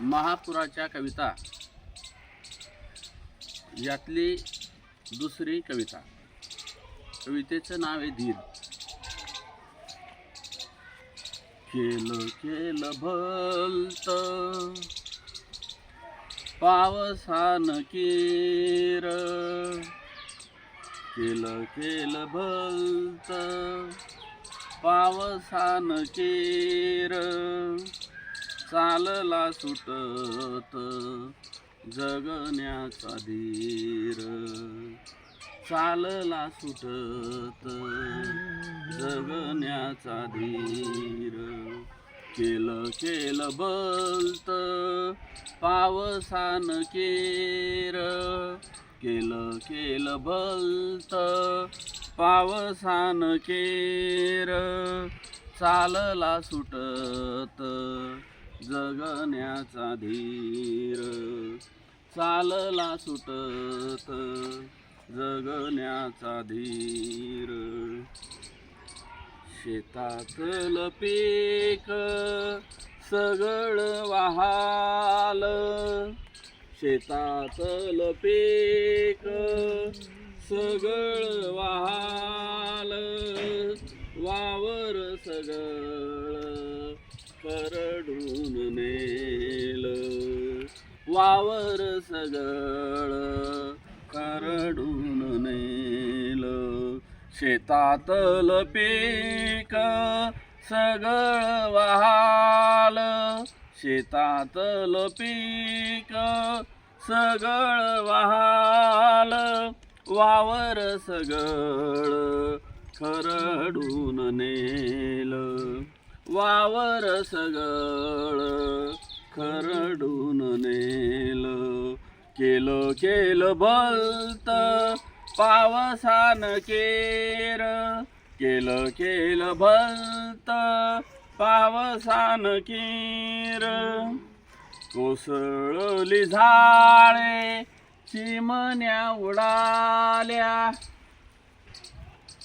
महापुराच्या कविता. यातली दुसरी कविता. कवितेचं नाव आहे धीर. केलं केलं भलत. पावसान केर. केलं केलं भलत. पावसान केर. चालला सुटत जगण्याचा धीर. चालला सुटत जगण्याचा धीर. केलं केलं बलत पावसान केर. केलं केलं बलत पावसान केर. चालला सुटत जगण्याचा धीर. चालला सुटत जगण्याचा धीर. शेतातलं पीक सगळं वाहाल. शेतातलं पीक सगळं वाहाल. वावर सगळं नेल. वावर सगळ करडून नेल. शेतातलं पीक सगळ वहाल. शेतातलं पीक सगळ वहाल. वावर सगळ खरडून नेल. वावर सगळं खरडून नेल. केलं केलं बलत पावसान केर. केलं केलं भलत पावसान केर. कोसळली झाडे चिमण्या उडाल्या.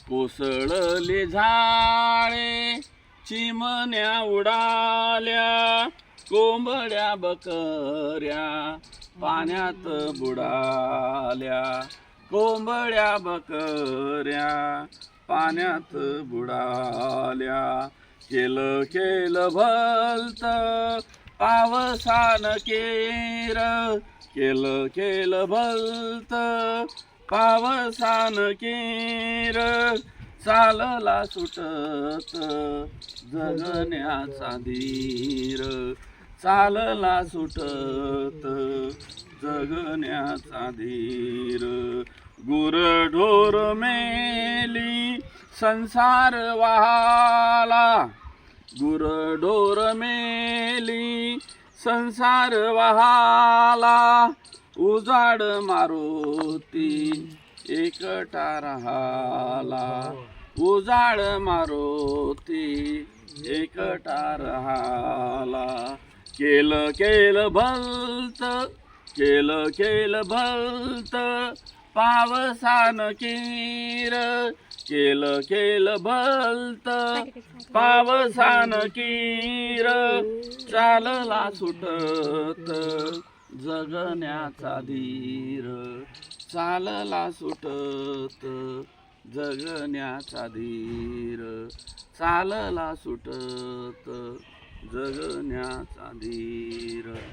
कोसळली झाडे चिमण्या उडाल्या कोंबड्या बकऱ्या पाण्यात बुडाल्या. कोंबड्या बकऱ्या पाण्यात बुडाल्या. केलं केलं भलत पावसान केर. केलं केलं भलत पावसान केर. चालला सुटत जगण्याचा धीर. चालला सुटत जगण्याचा धीर. गुरढोर मेली संसार वहाला. गुरढोर मेली संसार वहाला. उजाड मारुती एकटा राहला उजाड मारुती एकटा राहला केलं केलं भलत केलं केलं भलत पावसान कीर. केलं केलं भलत पावसान कीर. चालला सुटत जगण्याचा धीर. चालला सुटत जगण्याचा धीर. चालला सुटत जगण्याचा धीर.